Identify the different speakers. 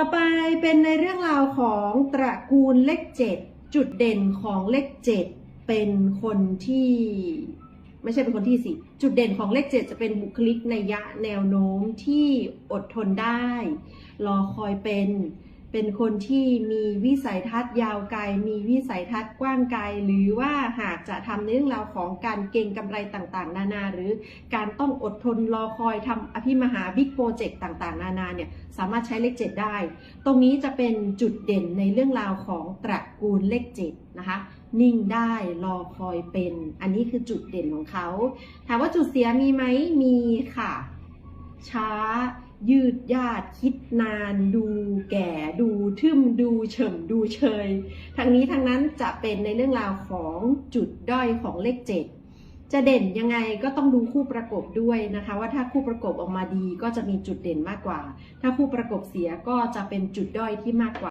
Speaker 1: ต่อไปเป็นในเรื่องราวของตระกูลเลขเจ็ดจุดเด่นของเลขเจ็ดเป็นคนที่ไม่ใช่เป็นคนที่สิจุดเด่นของเลขเจ็ดจะเป็นบุคลิกในยะแนวโน้มที่อดทนได้ รอคอยเป็น เป็นคนที่มีวิสัยทัศน์ยาวไกล มีวิสัยทัศน์กว้างไกล หรือว่าหากจะทำในเรื่องราวของการเก็งกำไรต่างๆ นานา หรือการต้องอดทนรอคอยทำอภิมหาบิ๊กโปรเจกต์ต่างๆ นานาเนี่ยสามารถใช้เลขเจ็ดได้ ตรงนี้จะเป็นจุดเด่นในเรื่องราวของตระกูลเลขเจ็ดนะคะ นิ่งได้รอคอยเป็น อันนี้คือจุดเด่นของเขา ถามว่าจุดเสียมีไหมมีค่ะ ช้า ยืดยาดคิดนาน ดูแก่ดูทึมดูเฉิมดูเชยทั้งนี้ทั้งนั้นจะเป็นในเรื่องราวของจุดด้อยของเลขเจ็ดจะเด่นยังไงก็ต้องดูคู่ประกบด้วยนะคะ ว่าถ้าคู่ประกบออกมาดีก็จะมีจุดเด่นมากกว่า ถ้าคู่ประกบเสียก็จะเป็นจุดด้อยที่มากกว่า